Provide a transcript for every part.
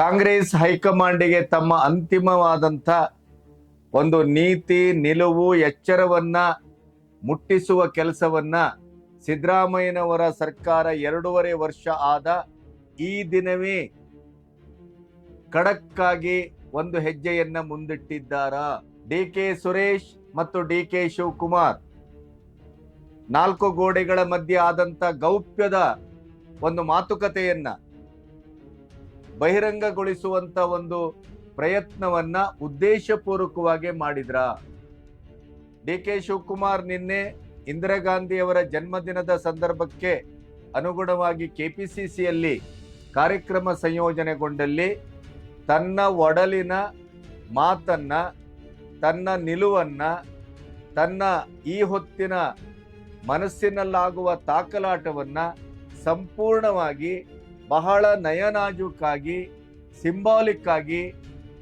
ಕಾಂಗ್ರೆಸ್ ಹೈಕಮಾಂಡಿಗೆ ತಮ್ಮ ಅಂತಿಮವಾದಂಥ ಒಂದು ನೀತಿ, ನಿಲುವು, ಎಚ್ಚರವನ್ನ ಮುಟ್ಟಿಸುವ ಕೆಲಸವನ್ನ ಸಿದ್ದರಾಮಯ್ಯನವರ ಸರ್ಕಾರ ಎರಡೂವರೆ ವರ್ಷ ಆದ ಈ ದಿನವೇ ಖಡಕ್ಕಾಗಿ ಒಂದು ಹೆಜ್ಜೆಯನ್ನ ಮುಂದಿಟ್ಟಿದ್ದಾರಾ. ಡಿ ಕೆ ಸುರೇಶ್ ಮತ್ತು ಡಿ ಕೆ ಶಿವಕುಮಾರ್. ನಾಲ್ಕು ಗೋಡೆಗಳ ಮಧ್ಯೆ ಆದಂತ ಗೌಪ್ಯದ ಒಂದು ಮಾತುಕತೆಯನ್ನ ಬಹಿರಂಗಗೊಳಿಸುವಂತ ಒಂದು ಪ್ರಯತ್ನವನ್ನ ಉದ್ದೇಶಪೂರ್ವಕವಾಗಿ ಮಾಡಿದ್ರ. ಡಿ ಕೆ ಶಿವಕುಮಾರ್ ನಿನ್ನೆ ಇಂದಿರಾ ಗಾಂಧಿಯವರ ಜನ್ಮದಿನದ ಸಂದರ್ಭಕ್ಕೆ ಅನುಗುಣವಾಗಿ ಕೆಪಿಸಿಸಿಯಲ್ಲಿ ಕಾರ್ಯಕ್ರಮ ಸಂಯೋಜನೆಗೊಂಡಲ್ಲಿ ತನ್ನ ಒಡಲಿನ ಮಾತನ್ನ, ತನ್ನ ನಿಲುವನ್ನ, ತನ್ನ ಈ ಹೊತ್ತಿನ ಮನಸ್ಸಿನಲ್ಲಾಗುವ ತಾಕಲಾಟವನ್ನ ಸಂಪೂರ್ಣವಾಗಿ ಬಹಳ ನಯನಾಜುಕ್ಕಾಗಿ ಸಿಂಬಾಲಿಕ್ ಆಗಿ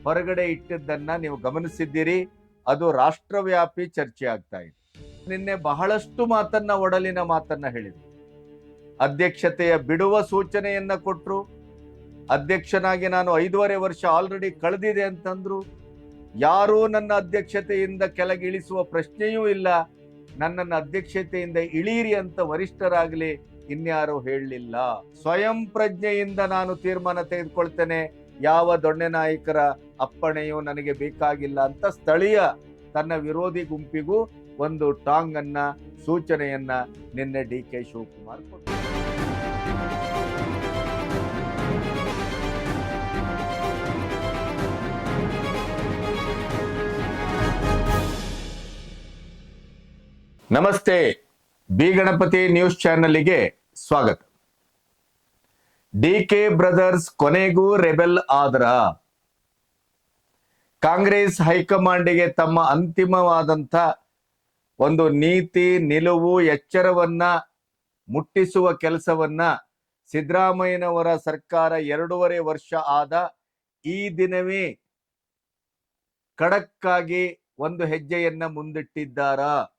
ಹೊರಗಡೆ ಇಟ್ಟಿದ್ದನ್ನ ನೀವು ಗಮನಿಸಿದ್ದೀರಿ. ಅದು ರಾಷ್ಟ್ರವ್ಯಾಪಿ ಚರ್ಚೆ ಆಗ್ತಾ ಇದೆ. ನಿನ್ನೆ ಬಹಳಷ್ಟು ಮಾತನ್ನ, ಒಡಲಿನ ಮಾತನ್ನ ಹೇಳಿದ್ರು. ಅಧ್ಯಕ್ಷತೆಯ ಬಿಡುವ ಸೂಚನೆಯನ್ನ ಕೊಟ್ಟರು ಅಧ್ಯಕ್ಷನಾಗಿ ನಾನು ಐದೂವರೆ ವರ್ಷ ಆಲ್ರೆಡಿ ಕಳೆದಿದೆ ಅಂತಂದ್ರು. ಯಾರೂ ನನ್ನ ಅಧ್ಯಕ್ಷತೆಯಿಂದ ಕೆಳಗಿಳಿಸುವ ಪ್ರಶ್ನೆಯೂ ಇಲ್ಲ. ನನ್ನನ್ನು ಅಧ್ಯಕ್ಷತೆಯಿಂದ ಇಳೀರಿ ಅಂತ ವರಿಷ್ಠರಾಗಲಿ ಇನ್ಯಾರು ಹೇಳಲಿಲ್ಲ. ಸ್ವಯಂ ಪ್ರಜ್ಞೆಯಿಂದ ನಾನು ತೀರ್ಮಾನ ತೆಗೆದುಕೊಳ್ತೇನೆ. ಯಾವ ದೊಣ್ಣೆ ನಾಯಕರ ಅಪ್ಪಣೆಯು ನನಗೆ ಬೇಕಾಗಿಲ್ಲ ಅಂತ ಸ್ಥಳೀಯ ತನ್ನ ವಿರೋಧಿ ಗುಂಪಿಗೂ ಒಂದು ಟಾಂಗ್ ಅನ್ನ ಸೂಚನೆಯನ್ನ ನಿನ್ನೆ ಡಿ ಕೆ ಶಿವಕುಮಾರ್ ಕೊಟ್ಟರು ನಮಸ್ತೆ. ಬಿ ಗಣಪತಿ ನ್ಯೂಸ್ ಚಾನೆಲ್ಗೆ ಸ್ವಾಗತ. ಡಿ ಕೆ ಬ್ರದರ್ಸ್ ಕೊನೆಗೂ ರೆಬೆಲ್ ಆದ್ರ? ಕಾಂಗ್ರೆಸ್ ಹೈಕಮಾಂಡಿಗೆ ತಮ್ಮ ಅಂತಿಮವಾದಂಥ ಒಂದು ನೀತಿ, ನಿಲುವು, ಎಚ್ಚರವನ್ನ ಮುಟ್ಟಿಸುವ ಕೆಲಸವನ್ನ ಸಿದ್ದರಾಮಯ್ಯನವರ ಸರ್ಕಾರ ಎರಡೂವರೆ ವರ್ಷ ಆದ ಈ ದಿನವೇ ಖಡಕ್ಕಾಗಿ ಒಂದು ಹೆಜ್ಜೆಯನ್ನ ಮುಂದಿಟ್ಟಿದ್ದಾರಾ?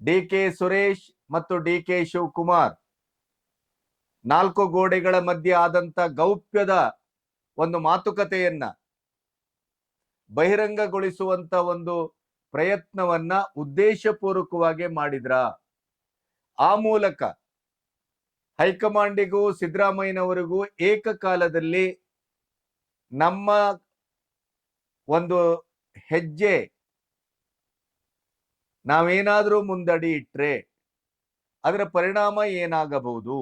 ಡಿ ಕೆ ಸುರೇಶ್ ಮತ್ತು ಡಿ ಕೆ ಶಿವಕುಮಾರ್. ನಾಲ್ಕು ಗೋಡೆಗಳ ಮಧ್ಯೆ ಆದಂತ ಗೌಪ್ಯದ ಒಂದು ಮಾತುಕತೆಯನ್ನ ಬಹಿರಂಗಗೊಳಿಸುವಂತ ಒಂದು ಪ್ರಯತ್ನವನ್ನ ಉದ್ದೇಶಪೂರ್ವಕವಾಗಿ ಮಾಡಿದ್ರ. ಆ ಮೂಲಕ ಹೈಕಮಾಂಡಿಗೂ ಸಿದ್ದರಾಮಯ್ಯನವರಿಗೂ ಏಕಕಾಲದಲ್ಲಿ ನಮ್ಮ ಒಂದು ಹೆಜ್ಜೆ ನಾವೇನಾದ್ರೂ ಮುಂದಡಿ ಇಟ್ರೆ ಅದರ ಪರಿಣಾಮ ಏನಾಗಬಹುದು?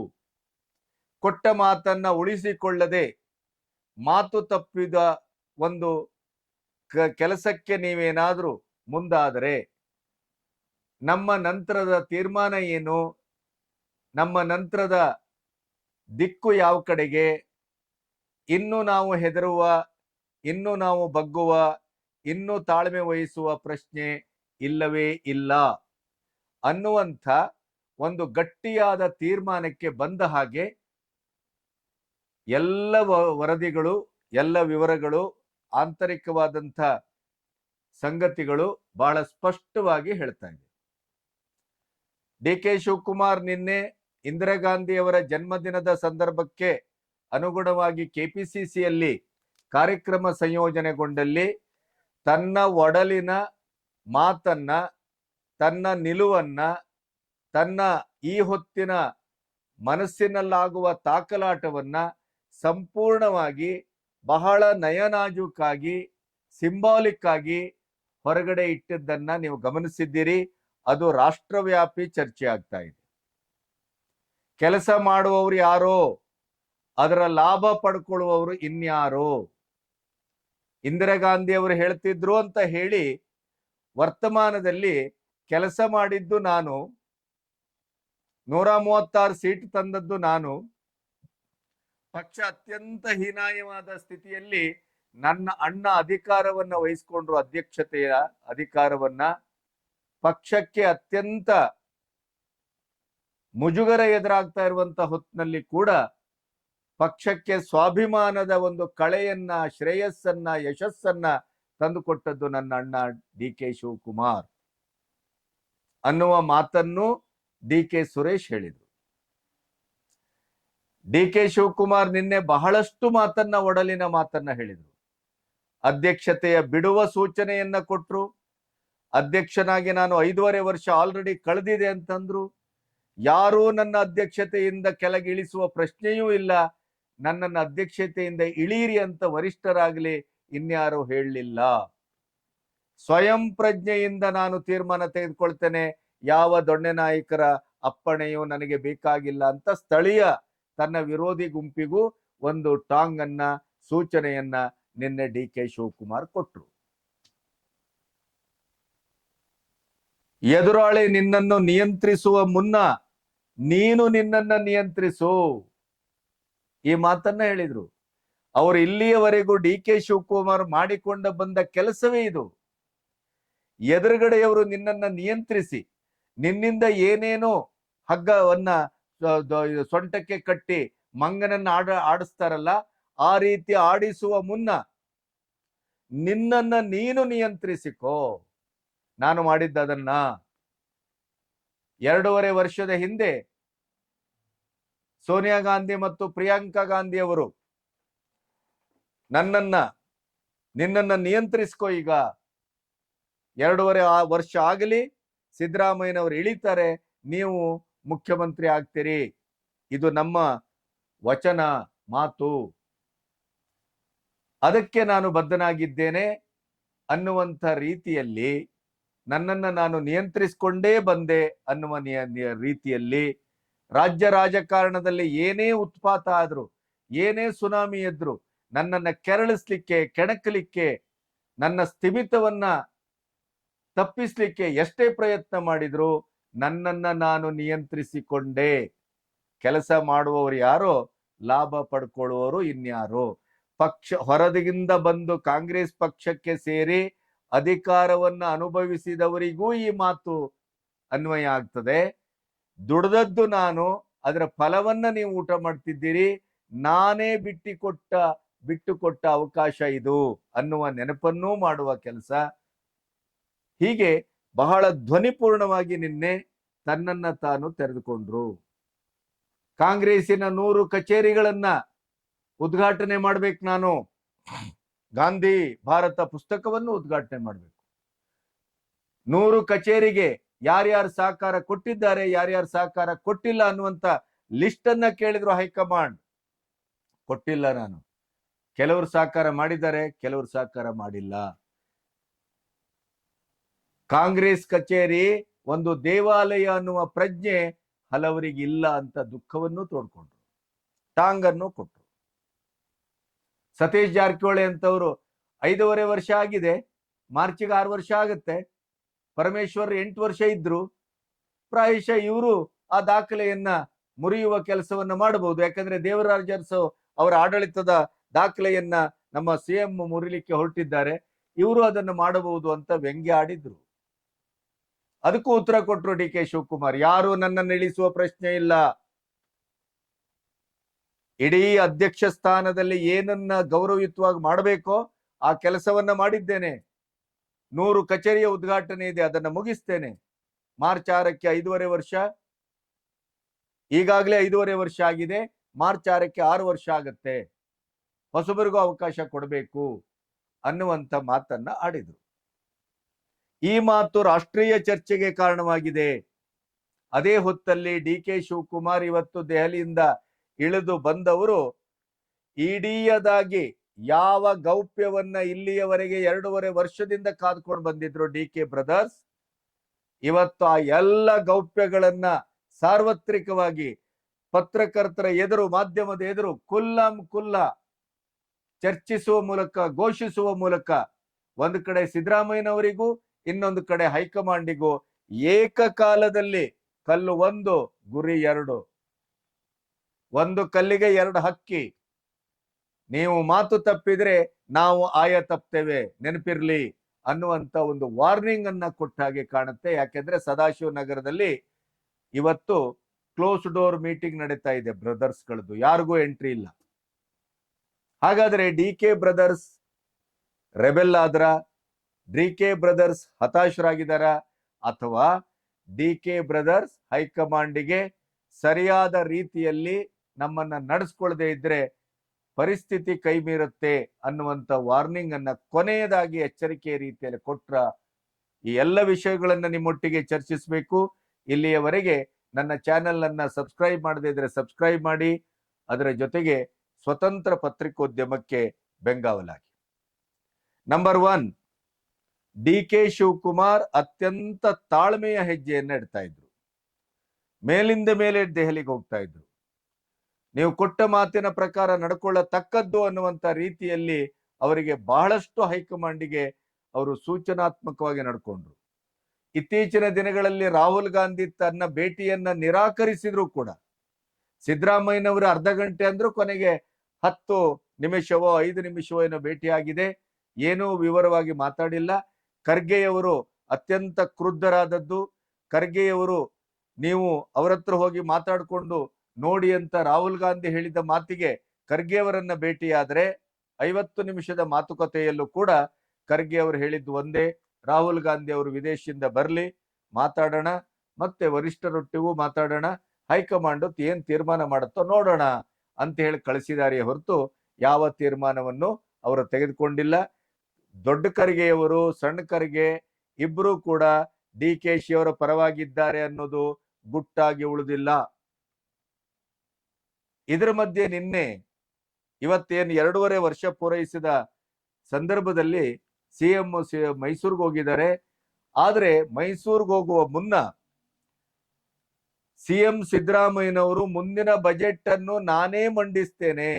ಕೊಟ್ಟ ಮಾತನ್ನ ಉಳಿಸಿಕೊಳ್ಳದೆ ಮಾತು ತಪ್ಪಿದ ಒಂದು ಕೆಲಸಕ್ಕೆ ನೀವೇನಾದರೂ ಮುಂದಾದರೆ ನಮ್ಮ ನಂತರದ ತೀರ್ಮಾನ ಏನು? ನಮ್ಮ ನಂತರದ ದಿಕ್ಕು ಯಾವ ಕಡೆಗೆ? ಇನ್ನು ನಾವು ಹೆದರುವ, ಇನ್ನು ನಾವು ಬಗ್ಗುವ, ಇನ್ನು ತಾಳ್ಮೆ ವಹಿಸುವ ಪ್ರಶ್ನೆ ಇಲ್ಲವೇ ಇಲ್ಲ. ಅನ್ನುವಂಥ ಒಂದು ಗಟ್ಟಿಯಾದ ತೀರ್ಮಾನಕ್ಕೆ ಬಂದ ಹಾಗೆ ಎಲ್ಲ ವರದಿಗಳು, ಎಲ್ಲ ವಿವರಗಳು, ಆಂತರಿಕವಾದಂಥ ಸಂಗತಿಗಳು ಬಹಳ ಸ್ಪಷ್ಟವಾಗಿ ಹೇಳ್ತಾ ಇದೆ ಡಿ ಕೆ ಶಿವಕುಮಾರ್ ನಿನ್ನೆ ಇಂದಿರಾ ಗಾಂಧಿಯವರ ಜನ್ಮದಿನದ ಸಂದರ್ಭಕ್ಕೆ ಅನುಗುಣವಾಗಿ ಕೆಪಿಸಿಸಿಯಲ್ಲಿ ಕಾರ್ಯಕ್ರಮ ಸಂಯೋಜನೆಗೊಂಡಲ್ಲಿ ತನ್ನ ಒಡಲಿನ ಮಾತನ್ನ, ತನ್ನ ನಿಲುವನ್ನ, ತನ್ನ ಈ ಹೊತ್ತಿನ ಮನಸ್ಸಿನಲ್ಲಾಗುವ ತಾಕಲಾಟವನ್ನ ಸಂಪೂರ್ಣವಾಗಿ ಬಹಳ ನಯನಾಜುಕ್ಕಾಗಿ ಸಿಂಬಾಲಿಕ್ ಆಗಿ ಹೊರಗಡೆ ಇಟ್ಟಿದ್ದನ್ನ ನೀವು ಗಮನಿಸಿದ್ದೀರಿ. ಅದು ರಾಷ್ಟ್ರವ್ಯಾಪಿ ಚರ್ಚೆ ಆಗ್ತಾ ಇದೆ. ಕೆಲಸ ಮಾಡುವವರು ಯಾರೋ, ಅದರ ಲಾಭ ಪಡ್ಕೊಳ್ಳುವವರು ಇನ್ಯಾರೋ? ಇಂದಿರಾ ಗಾಂಧಿ ಅವರು ಹೇಳ್ತಿದ್ರು ಅಂತ ಹೇಳಿ ವರ್ತಮಾನದಲ್ಲಿ ಕೆಲಸ ಮಾಡಿದ್ದು ನಾನು. ನೂರ ಮೂವತ್ತಾರು ಸೀಟ್ ತಂದದ್ದು ನಾನು. ಪಕ್ಷ ಅತ್ಯಂತ ಹೀನಾಯವಾದ ಸ್ಥಿತಿಯಲ್ಲಿ ನನ್ನ ಅಣ್ಣ ಅಧಿಕಾರವನ್ನ ವಹಿಸಿಕೊಂಡ್ರು, ಅಧ್ಯಕ್ಷತೆಯ ಅಧಿಕಾರವನ್ನ. ಪಕ್ಷಕ್ಕೆ ಅತ್ಯಂತ ಮುಜುಗರ ಎದುರಾಗ್ತಾ ಇರುವಂತ ಹೊತ್ತಿನಲ್ಲಿ ಕೂಡ ಪಕ್ಷಕ್ಕೆ ಸ್ವಾಭಿಮಾನದ ಒಂದು ಕಳೆಯನ್ನ, ಶ್ರೇಯಸ್ಸನ್ನ, ಯಶಸ್ಸನ್ನ ತಂದುಕೊಟ್ಟದ್ದು ನನ್ನ ಅಣ್ಣ ಡಿ ಕೆ ಶಿವಕುಮಾರ್ ಅನ್ನುವ ಮಾತನ್ನು ಡಿ ಕೆ ಸುರೇಶ್ ಹೇಳಿದರು. ಡಿ ಕೆ ಶಿವಕುಮಾರ್ ನಿನ್ನೆ ಬಹಳಷ್ಟು ಮಾತನ್ನ ಒಡಲಿನ ಮಾತನ್ನ ಹೇಳಿದರು. ಅಧ್ಯಕ್ಷತೆಯ ಬಿಡುವ ಸೂಚನೆಯನ್ನ ಕೊಟ್ರು. ಅಧ್ಯಕ್ಷನಾಗಿ ನಾನು ಐದೂವರೆ ವರ್ಷ ಆಲ್ರೆಡಿ ಕಳೆದಿದೆ ಅಂತಂದ್ರು. ಯಾರೂ ನನ್ನ ಅಧ್ಯಕ್ಷತೆಯಿಂದ ಕೆಳಗಿಳಿಸುವ ಪ್ರಶ್ನೆಯೂ ಇಲ್ಲ. ನನ್ನನ್ನು ಅಧ್ಯಕ್ಷತೆಯಿಂದ ಇಳೀರಿ ಅಂತ ವರಿಷ್ಠರಾಗ್ಲಿ ಇನ್ಯಾರು ಹೇಳಲಿಲ್ಲ. ಸ್ವಯಂ ಪ್ರಜ್ಞೆಯಿಂದ ನಾನು ತೀರ್ಮಾನ ತೆಗೆದುಕೊಳ್ತೇನೆ. ಯಾವ ದೊಣ್ಣೆ ನಾಯಕರ ಅಪ್ಪಣೆಯು ನನಗೆ ಬೇಕಾಗಿಲ್ಲ ಅಂತ ಸ್ಥಳೀಯ ತನ್ನ ವಿರೋಧಿ ಗುಂಪಿಗೂ ಒಂದು ಟಾಂಗ್ ಅನ್ನ ಸೂಚನೆಯನ್ನ ನಿನ್ನೆ ಡಿ ಕೆ ಶಿವಕುಮಾರ್ ಕೊಟ್ರು. ಎದುರಾಳಿ ನಿನ್ನನ್ನು ನಿಯಂತ್ರಿಸುವ ಮುನ್ನ ನೀನು ನಿನ್ನನ್ನ ನಿಯಂತ್ರಿಸು. ಈ ಮಾತನ್ನ ಹೇಳಿದ್ರು. ಅವರು ಇಲ್ಲಿಯವರೆಗೂ ಡಿ ಕೆ ಶಿವಕುಮಾರ್ ಮಾಡಿಕೊಂಡ ಬಂದ ಕೆಲಸವೇ ಇದು. ಎದುರುಗಡೆಯವರು ನಿನ್ನನ್ನ ನಿಯಂತ್ರಿಸಿ, ನಿನ್ನಿಂದ ಏನೇನೋ ಹಗ್ಗವನ್ನ ಸೊಂಟಕ್ಕೆ ಕಟ್ಟಿ ಮಂಗನನ್ನ ಆಡ, ಆಡಿಸ್ತಾರಲ್ಲ, ಆ ರೀತಿ ಆಡಿಸುವ ಮುನ್ನ ನಿನ್ನನ್ನ ನೀನು ನಿಯಂತ್ರಿಸಿಕೋ. ನಾನು ಮಾಡಿದ್ದದನ್ನ ಎರಡೂವರೆ ವರ್ಷದ ಹಿಂದೆ ಸೋನಿಯಾ ಗಾಂಧಿ ಮತ್ತು ಪ್ರಿಯಾಂಕಾ ಗಾಂಧಿ ಅವರು ನನ್ನನ್ನ, ನಿನ್ನನ್ನ ನಿಯಂತ್ರಿಸ್ಕೋ ಈಗ. ಎರಡೂವರೆ ವರ್ಷ ಆಗಲಿ, ಸಿದ್ದರಾಮಯ್ಯನವರು ಇಳಿತಾರೆ, ನೀವು ಮುಖ್ಯಮಂತ್ರಿ ಆಗ್ತೀರಿ. ಇದು ನಮ್ಮ ವಚನ, ಮಾತು. ಅದಕ್ಕೆ ನಾನು ಬದ್ಧನಾಗಿದ್ದೇನೆ ಅನ್ನುವಂಥ ರೀತಿಯಲ್ಲಿ, ನನ್ನನ್ನು ನಾನು ನಿಯಂತ್ರಿಸಿಕೊಂಡೇ ಬಂದೆ ಅನ್ನುವ ರೀತಿಯಲ್ಲಿ, ರಾಜ್ಯ ರಾಜಕಾರಣದಲ್ಲಿ ಏನೇ ಉತ್ಪಾತ ಆದ್ರು, ಏನೇ ಸುನಾಮಿ ಎದ್ರು ನನ್ನನ್ನ ಕೆರಳಿಸ್ಲಿಕ್ಕೆ, ಕೆಣಕಲಿಕ್ಕೆ, ನನ್ನ ಸ್ಥಿಮಿತವನ್ನ ತಪ್ಪಿಸ್ಲಿಕ್ಕೆ ಎಷ್ಟೇ ಪ್ರಯತ್ನ ಮಾಡಿದ್ರು ನನ್ನನ್ನ ನಾನು ನಿಯಂತ್ರಿಸಿಕೊಂಡೆ. ಕೆಲಸ ಮಾಡುವವರು ಯಾರೋ? ಲಾಭ ಪಡ್ಕೊಳ್ಳುವವರು ಇನ್ಯಾರು? ಪಕ್ಷ, ಹೊರದಿಂದ ಬಂದು ಕಾಂಗ್ರೆಸ್ ಪಕ್ಷಕ್ಕೆ ಸೇರಿ ಅಧಿಕಾರವನ್ನ ಅನುಭವಿಸಿದವರಿಗೂ ಈ ಮಾತು ಅನ್ವಯ ಆಗ್ತದೆ. ದುಡ್ದದ್ದು ನಾನು, ಅದರ ಫಲವನ್ನ ನೀವು ಊಟ ಮಾಡ್ತಿದ್ದೀರಿ. ನಾನೇ ಬಿಟ್ಟಿಕೊಟ್ಟ ಬಿಟ್ಟುಕೊಟ್ಟ ಅವಕಾಶ ಇದು ಅನ್ನುವ ನೆನಪನ್ನೂ ಮಾಡುವ ಕೆಲಸ. ಹೀಗೆ ಬಹಳ ಧ್ವನಿಪೂರ್ಣವಾಗಿ ನಿನ್ನೆ ತನ್ನನ್ನ ತಾನು ತೆರೆದುಕೊಂಡ್ರು. ಕಾಂಗ್ರೆಸ್ಸಿನ ನೂರು ಕಚೇರಿಗಳನ್ನ ಉದ್ಘಾಟನೆ ಮಾಡ್ಬೇಕು ನಾನು. ಗಾಂಧಿ ಭಾರತ ಪುಸ್ತಕವನ್ನು ಉದ್ಘಾಟನೆ ಮಾಡ್ಬೇಕು. ನೂರು ಕಚೇರಿಗೆ ಯಾರ್ಯಾರು ಸಹಕಾರ ಕೊಟ್ಟಿದ್ದಾರೆ, ಯಾರ್ಯಾರು ಸಹಕಾರ ಕೊಟ್ಟಿಲ್ಲ ಅನ್ನುವಂತ ಲಿಸ್ಟ್ ಅನ್ನ ಕೇಳಿದ್ರು ಹೈಕಮಾಂಡ್. ಕೊಟ್ಟಿಲ್ಲ ನಾನು. ಕೆಲವರು ಸಹಕಾರ ಮಾಡಿದ್ದಾರೆ, ಕೆಲವರು ಸಹಕಾರ ಮಾಡಿಲ್ಲ. ಕಾಂಗ್ರೆಸ್ ಕಚೇರಿ ಒಂದು ದೇವಾಲಯ ಅನ್ನುವ ಪ್ರಜ್ಞೆ ಹಲವರಿಗೆ ಇಲ್ಲ ಅಂತ ದುಃಖವನ್ನು ತೋಡ್ಕೊಂಡ್ರು, ಟಾಂಗನ್ನು ಕೊಟ್ರು. ಸತೀಶ್ ಜಾರಕಿಹೊಳಿ ಅಂತವರು ಐದೂವರೆ ವರ್ಷ ಆಗಿದೆ, ಮಾರ್ಚಿಗೆ ಆರು ವರ್ಷ ಆಗುತ್ತೆ, ಪರಮೇಶ್ವರ್ ಎಂಟು ವರ್ಷ ಇದ್ರು, ಪ್ರಾಯಶಃ ಇವರು ಆ ದಾಖಲೆಯನ್ನ ಮುರಿಯುವ ಕೆಲಸವನ್ನ ಮಾಡಬಹುದು ಯಾಕಂದ್ರೆ ದೇವರಾಜ ಅವರ ಆಡಳಿತದ ದಾಖಲೆಯನ್ನ ನಮ್ಮ ಸಿಎಂ ಮುರಿಲಿಕ್ಕೆ ಹೊರಟಿದ್ದಾರೆ. ಇವರು ಅದನ್ನು ಮಾಡಬಹುದು ಅಂತ ವ್ಯಂಗ್ಯ ಆಡಿದ್ರು. ಅದಕ್ಕೂ ಉತ್ತರ ಕೊಟ್ರು ಡಿ ಕೆ ಶಿವಕುಮಾರ್. ಯಾರು ನನ್ನನ್ನು ಇಳಿಸುವ ಪ್ರಶ್ನೆ ಇಲ್ಲ. ಇಡೀ ಅಧ್ಯಕ್ಷ ಸ್ಥಾನದಲ್ಲಿ ಏನನ್ನ ಗೌರವಯುತವಾಗಿ ಮಾಡಬೇಕೋ ಆ ಕೆಲಸವನ್ನ ಮಾಡಿದ್ದೇನೆ. ನೂರು ಕಚೇರಿಯ ಉದ್ಘಾಟನೆ ಇದೆ, ಅದನ್ನ ಮುಗಿಸ್ತೇನೆ. ಮಾರ್ಚ್ ಆರಕ್ಕೆ ಐದೂವರೆ ವರ್ಷ. ಈಗಾಗಲೇ ಐದೂವರೆ ವರ್ಷ ಆಗಿದೆ. ಮಾರ್ಚ್ ಆರಕ್ಕೆ ಆರು ವರ್ಷ ಆಗತ್ತೆ. ಹೊಸಬರಿಗೂ ಅವಕಾಶ ಕೊಡಬೇಕು ಅನ್ನುವಂತ ಮಾತನ್ನ ಆಡಿದ್ರು. ಈ ಮಾತು ರಾಷ್ಟ್ರೀಯ ಚರ್ಚೆಗೆ ಕಾರಣವಾಗಿದೆ. ಅದೇ ಹೊತ್ತಲ್ಲಿ ಡಿ ಕೆ ಶಿವಕುಮಾರ್ ಇವತ್ತು ದೆಹಲಿಯಿಂದ ಇಳಿದು ಬಂದವರು, ಇಡೀಯದಾಗಿ ಯಾವ ಗೌಪ್ಯವನ್ನ ಇಲ್ಲಿಯವರೆಗೆ ಎರಡೂವರೆ ವರ್ಷದಿಂದ ಕಾದ್ಕೊಂಡು ಬಂದಿದ್ರು ಡಿ ಕೆ ಬ್ರದರ್ಸ್, ಇವತ್ತು ಆ ಎಲ್ಲ ಗೌಪ್ಯಗಳನ್ನ ಸಾರ್ವತ್ರಿಕವಾಗಿ ಪತ್ರಕರ್ತರ ಎದುರು, ಮಾಧ್ಯಮದ ಎದುರು, ಕುಲ್ಲಂ ಕುಲ್ಲ ಚರ್ಚಿಸುವ ಮೂಲಕ, ಘೋಷಿಸುವ ಮೂಲಕ ಒಂದು ಕಡೆ ಸಿದ್ದರಾಮಯ್ಯನವರಿಗೂ, ಇನ್ನೊಂದು ಕಡೆ ಹೈಕಮಾಂಡಿಗೂ ಏಕಕಾಲದಲ್ಲಿ ಕಲ್ಲು ಒಂದು, ಗುರಿ ಎರಡು. ಒಂದು ಕಲ್ಲಿಗೆ ಎರಡು ಹಕ್ಕಿ. ನೀವು ಮಾತು ತಪ್ಪಿದ್ರೆ ನಾವು ಆಯ ತಪ್ತೇವೆ, ನೆನಪಿರ್ಲಿ ಅನ್ನುವಂತ ಒಂದು ವಾರ್ನಿಂಗ್ ಅನ್ನ ಕೊಟ್ಟ ಹಾಗೆ ಕಾಣುತ್ತೆ. ಯಾಕೆಂದ್ರೆ ಸದಾಶಿವ ನಗರದಲ್ಲಿ ಇವತ್ತು ಕ್ಲೋಸ್ ಡೋರ್ ಮೀಟಿಂಗ್ ನಡೀತಾ ಇದೆ ಬ್ರದರ್ಸ್ ಗಳದ್ದು ಯಾರಿಗೂ ಎಂಟ್ರಿ ಇಲ್ಲ. ಹಾಗಾದ್ರೆ ಡಿ ಕೆ ಬ್ರದರ್ಸ್ ರೆಬೆಲ್ ಆದ್ರ, ಡಿ ಕೆ ಬ್ರದರ್ಸ್ ಹತಾಶರಾಗಿದ್ದಾರ? ಅಥವಾ ಡಿ ಕೆ ಬ್ರದರ್ಸ್ ಹೈಕಮಾಂಡಿಗೆ ಸರಿಯಾದ ರೀತಿಯಲ್ಲಿ ನಮ್ಮನ್ನ ನಡೆಸ್ಕೊಳ್ಳದೆ ಇದ್ರೆ ಪರಿಸ್ಥಿತಿ ಕೈ ಮೀರುತ್ತೆ ಅನ್ನುವಂತ ವಾರ್ನಿಂಗ್ ಅನ್ನ ಕೊನೆಯದಾಗಿ ಎಚ್ಚರಿಕೆಯ ರೀತಿಯಲ್ಲಿ ಕೊಟ್ರ ಈ ಎಲ್ಲ ವಿಷಯಗಳನ್ನು ನಿಮ್ಮೊಟ್ಟಿಗೆ ಚರ್ಚಿಸಬೇಕು. ಇಲ್ಲಿಯವರೆಗೆ ನನ್ನ ಚಾನೆಲ್ ಅನ್ನ ಸಬ್ಸ್ಕ್ರೈಬ್ ಮಾಡದೇ ಇದ್ರೆ ಸಬ್ಸ್ಕ್ರೈಬ್ ಮಾಡಿ. ಅದರ ಜೊತೆಗೆ ಸ್ವತಂತ್ರ ಪತ್ರಿಕೋದ್ಯಮಕ್ಕೆ ಬೆಂಗಾವಲಾಗಿ. Number one D K Shivakumar ಅತ್ಯಂತ ತಾಳ್ಮೆಯ ಹೆಜ್ಜೆಯನ್ನು ಇಡ್ತಾ ಇದ್ರು. ಮೇಲಿಂದ ಮೇಲೆ ದೆಹಲಿಗೆ ಹೋಗ್ತಾ ಇದ್ರು. ನೀವು ಕೊಟ್ಟ ಮಾತಿನ ಪ್ರಕಾರ ನಡ್ಕೊಳ್ಳತಕ್ಕದ್ದು ಅನ್ನುವಂತ ರೀತಿಯಲ್ಲಿ ಅವರಿಗೆ ಬಹಳಷ್ಟು ಹೈಕಮಾಂಡಿಗೆ ಅವರು ಸೂಚನಾತ್ಮಕವಾಗಿ ನಡ್ಕೊಂಡ್ರು. ಇತ್ತೀಚಿನ ದಿನಗಳಲ್ಲಿ ರಾಹುಲ್ ಗಾಂಧಿ ತನ್ನ ಭೇಟಿಯನ್ನ ನಿರಾಕರಿಸಿದ್ರು ಕೂಡ ಸಿದ್ದರಾಮಯ್ಯನವರು ಅರ್ಧ ಗಂಟೆ ಅಂದ್ರೂ ಕೊನೆಗೆ ಹತ್ತು ನಿಮಿಷವೋ, ಐದು ನಿಮಿಷವೋ ಏನೋ ಭೇಟಿಯಾಗಿದೆ. ಏನೂ ವಿವರವಾಗಿ ಮಾತಾಡಿಲ್ಲ. ಖರ್ಗೆಯವರು ಅತ್ಯಂತ ಕ್ರುದ್ಧರಾದದ್ದು. ಖರ್ಗೆಯವರು ನೀವು ಅವರ ಹತ್ರ ಹೋಗಿ ಮಾತಾಡಿಕೊಂಡು ನೋಡಿ ಅಂತ ರಾಹುಲ್ ಗಾಂಧಿ ಹೇಳಿದ ಮಾತಿಗೆ ಖರ್ಗೆಯವರನ್ನ ಭೇಟಿಯಾದ್ರೆ ಐವತ್ತು ನಿಮಿಷದ ಮಾತುಕತೆಯಲ್ಲೂ ಕೂಡ ಖರ್ಗೆ ಅವರು ಹೇಳಿದ್ದು ಒಂದೇ. ರಾಹುಲ್ ಗಾಂಧಿ ಅವರು ವಿದೇಶದಿಂದ ಬರಲಿ, ಮಾತಾಡೋಣ. ಮತ್ತೆ ವರಿಷ್ಠರೊಟ್ಟಿಗೂ ಮಾತಾಡೋಣ. ಹೈಕಮಾಂಡ್ ಏನ್ ತೀರ್ಮಾನ ಮಾಡುತ್ತೋ ನೋಡೋಣ. ಅಂತ ಹೇಳಿ ಕಳಿಸಿದಾರೆ ಹೊರತು ಯಾವ ತೀರ್ಮಾನವನ್ನು ಅವರು ತೆಗೆದುಕೊಂಡಿಲ್ಲ. ದೊಡ್ಡ ಖರ್ಗೆಯವರು, ಸಣ್ಣ ಖರ್ಗೆ ಇಬ್ರು ಕೂಡ ಡಿ ಕೆ ಶಿ ಅವರ ಪರವಾಗಿದ್ದಾರೆ ಅನ್ನೋದು ಗುಟ್ಟಾಗಿ ಉಳಿದಿಲ್ಲ. ಇದರ ಮಧ್ಯೆ ನಿನ್ನೆ ಇವತ್ತೇನು ಎರಡೂವರೆ ವರ್ಷ ಪೂರೈಸಿದ ಸಂದರ್ಭದಲ್ಲಿ ಸಿಎಂ ಮೈಸೂರಿಗೆ ಹೋಗಿದ್ದಾರೆ. ಆದರೆ ಮೈಸೂರಿಗೆ ಹೋಗುವ ಮುನ್ನ ಸಿಎಂ ಸಿದ್ದರಾಮಯ್ಯನವರು ಮುಂದಿನ ಬಜೆಟ್ ಅನ್ನು ನಾನೇ ಮಂಡಿಸ್ತೇನೆ.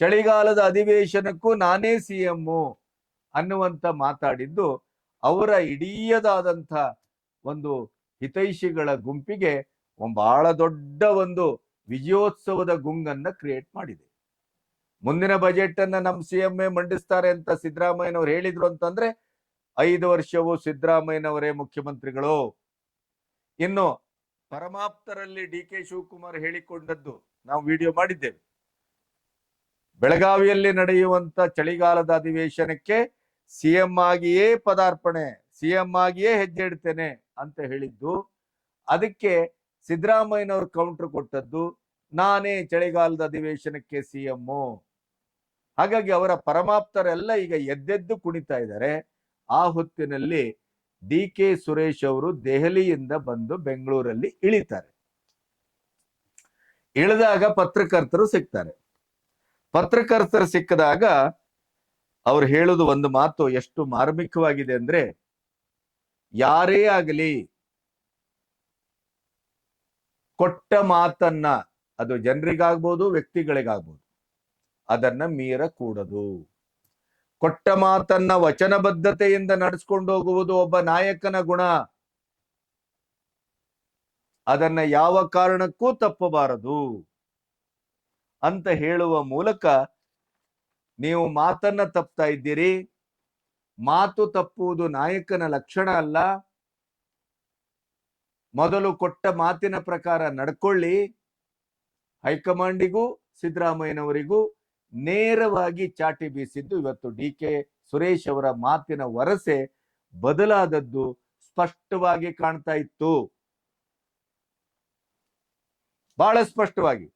ಚಳಿಗಾಲದ ಅಧಿವೇಶನಕ್ಕೂ ನಾನೇ ಸಿಎಂ ಅನ್ನುವಂತ ಮಾತಾಡಿದ್ದು ಅವರ ಇಡೀಯದಾದಂಥ ಒಂದು ಹಿತೈಷಿಗಳ ಗುಂಪಿಗೆ ಬಹಳ ದೊಡ್ಡ ಒಂದು ವಿಜಯೋತ್ಸವದ ಗುಂಗನ್ನ ಕ್ರಿಯೇಟ್ ಮಾಡಿದೆ. ಮುಂದಿನ ಬಜೆಟ್ ಅನ್ನ ನಮ್ ಸಿಎಂ ಮಂಡಿಸ್ತಾರೆ ಅಂತ ಸಿದ್ದರಾಮಯ್ಯನವ್ರು ಹೇಳಿದ್ರು ಅಂತಂದ್ರೆ ಐದು ವರ್ಷವೂ ಸಿದ್ದರಾಮಯ್ಯನವರೇ ಮುಖ್ಯಮಂತ್ರಿಗಳು. ಇನ್ನು ಪರಮಾಪ್ತರಲ್ಲಿ ಡಿ ಕೆ ಶಿವಕುಮಾರ್ ಹೇಳಿಕೊಂಡದ್ದು ನಾವು ವಿಡಿಯೋ ಮಾಡಿದ್ದೇವೆ. ಬೆಳಗಾವಿಯಲ್ಲಿ ನಡೆಯುವಂತ ಚಳಿಗಾಲದ ಅಧಿವೇಶನಕ್ಕೆ ಸಿಎಂ ಆಗಿಯೇ ಪದಾರ್ಪಣೆ, ಸಿಎಂ ಆಗಿಯೇ ಹೆಜ್ಜೆ ಇಡ್ತೇನೆ ಅಂತ ಹೇಳಿದ್ದು, ಅದಕ್ಕೆ ಸಿದ್ದರಾಮಯ್ಯನವರು ಕೌಂಟರ್ ಕೊಟ್ಟದ್ದು, ನಾನೇ ಚಳಿಗಾಲದ ಅಧಿವೇಶನಕ್ಕೆ ಸಿಎಂ ಹಾಗಾಗಿ ಅವರ ಪರಮಾಪ್ತರೆಲ್ಲ ಈಗ ಎದ್ದೆದ್ದು ಕುಣಿತಾ ಇದ್ದಾರೆ. ಆ ಹೊತ್ತಿನಲ್ಲಿ ಡಿ ಕೆ ಸುರೇಶ್ ಅವರು ದೆಹಲಿಯಿಂದ ಬಂದು ಬೆಂಗಳೂರಲ್ಲಿ ಇಳಿತಾರೆ. ಇಳಿದಾಗ ಪತ್ರಕರ್ತರು ಸಿಗ್ತಾರೆ. ಪತ್ರಕರ್ತರು ಸಿಕ್ಕಿದಾಗ ಅವ್ರು ಹೇಳುದು ಒಂದು ಮಾತು ಎಷ್ಟು ಮಾರ್ಮಿಕವಾಗಿದೆ ಅಂದ್ರೆ, ಯಾರೇ ಆಗಲಿ ಕೊಟ್ಟ ಮಾತನ್ನ, ಅದು ಜನರಿಗಾಗ್ಬೋದು ವ್ಯಕ್ತಿಗಳಿಗಾಗ್ಬೋದು, ಅದನ್ನ ಮೀರಕೂಡದು. ಕೊಟ್ಟ ಮಾತನ್ನ ವಚನಬದ್ಧತೆಯಿಂದ ನಡೆಸ್ಕೊಂಡು ಹೋಗುವುದು ಒಬ್ಬ ನಾಯಕನ ಗುಣ. ಅದನ್ನ ಯಾವ ಕಾರಣಕ್ಕೂ ತಪ್ಪಬಾರದು ಅಂತ ಹೇಳುವ ಮೂಲಕ ನೀವು ಮಾತನ್ನ ತಪ್ತಾ ಇದ್ದೀರಿ. ಮಾತು ತಪ್ಪುವುದು ನಾಯಕನ ಲಕ್ಷಣ ಅಲ್ಲ. ಮೊದಲು ಕೊಟ್ಟ ಮಾತಿನ ಪ್ರಕಾರ ನಡ್ಕೊಳ್ಳಿ. ಹೈಕಮಾಂಡಿಗೂ ಸಿದ್ದರಾಮಯ್ಯನವರಿಗೂ ನೇರವಾಗಿ ಚಾಟಿ ಬೀಸಿದ್ದು ಇವತ್ತು ಡಿ ಕೆ ಸುರೇಶ್ ಅವರ ಮಾತಿನ ವರಸೆ ಬದಲಾದದ್ದು ಸ್ಪಷ್ಟವಾಗಿ ಕಾಣ್ತಾ ಇತ್ತು. ಬಹಳ ಸ್ಪಷ್ಟವಾಗಿ.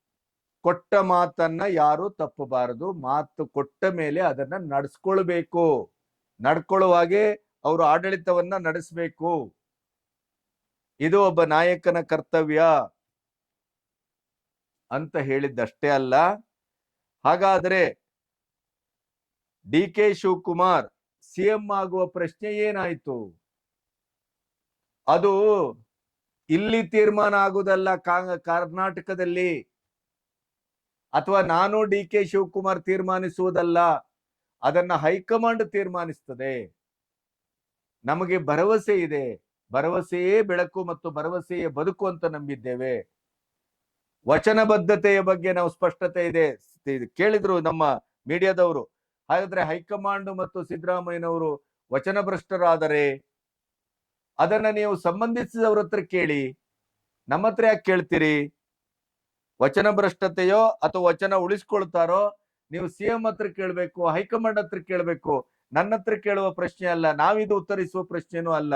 ಕೊಟ್ಟ ಮಾತನ್ನ ಯಾರು ತಪ್ಪಬಾರದು. ಮಾತು ಕೊಟ್ಟ ಮೇಲೆ ಅದನ್ನ ನಡ್ಸ್ಕೊಳ್ಬೇಕು. ನಡ್ಕೊಳ್ಳುವಾಗೆ ಅವರು ಆಡಳಿತವನ್ನ ನಡೆಸಬೇಕು. ಇದು ಒಬ್ಬ ನಾಯಕನ ಕರ್ತವ್ಯ ಅಂತ ಹೇಳಿದ್ದಷ್ಟೇ ಅಲ್ಲ. ಹಾಗಾದ್ರೆ ಡಿ ಕೆ ಶಿವಕುಮಾರ್ ಸಿಎಂ ಆಗುವ ಪ್ರಶ್ನೆ ಏನಾಯ್ತು? ಅದು ಇಲ್ಲಿ ತೀರ್ಮಾನ ಆಗುವುದಲ್ಲ ಕರ್ನಾಟಕದಲ್ಲಿ? ಅಥವಾ ನಾನು ಡಿ ಕೆ ಶಿವಕುಮಾರ್ ತೀರ್ಮಾನಿಸುವುದಲ್ಲ, ಅದನ್ನ ಹೈಕಮಾಂಡ್ ತೀರ್ಮಾನಿಸ್ತದೆ? ನಮಗೆ ಭರವಸೆ ಇದೆ. ಭರವಸೆಯೇ ಬೆಳಕು ಮತ್ತು ಭರವಸೆಯೇ ಬದುಕು ಅಂತ ನಂಬಿದ್ದೇವೆ. ವಚನಬದ್ಧತೆಯ ಬಗ್ಗೆ ನಾವು ಸ್ಪಷ್ಟತೆ ಇದೆ. ಕೇಳಿದ್ರು ನಮ್ಮ ಮೀಡಿಯಾದವರು. ಹಾಗಾದ್ರೆ ಹೈಕಮಾಂಡ್ ಮತ್ತು ಸಿದ್ದರಾಮಯ್ಯನವರು ವಚನಭ್ರಷ್ಟರಾದರೆ ಅದನ್ನ ನೀವು ಸಂಬಂಧಿಸಿದವ್ರ ಹತ್ರ ಕೇಳಿ, ನಮ್ಮ ಹತ್ರ ಯಾಕೆ ಕೇಳ್ತೀರಿ? ವಚನ ಭ್ರಷ್ಟತೆಯೋ ಅಥವಾ ವಚನ ಉಳಿಸ್ಕೊಳ್ತಾರೋ ನೀವು ಸಿಎಂ ಹತ್ರ ಕೇಳಬೇಕು, ಹೈಕಮಾಂಡ್ ಹತ್ರ ಕೇಳಬೇಕು. ನನ್ನ ಹತ್ರ ಕೇಳುವ ಪ್ರಶ್ನೆ ಅಲ್ಲ, ನಾವಿದು ಉತ್ತರಿಸುವ ಪ್ರಶ್ನೆನೂ ಅಲ್ಲ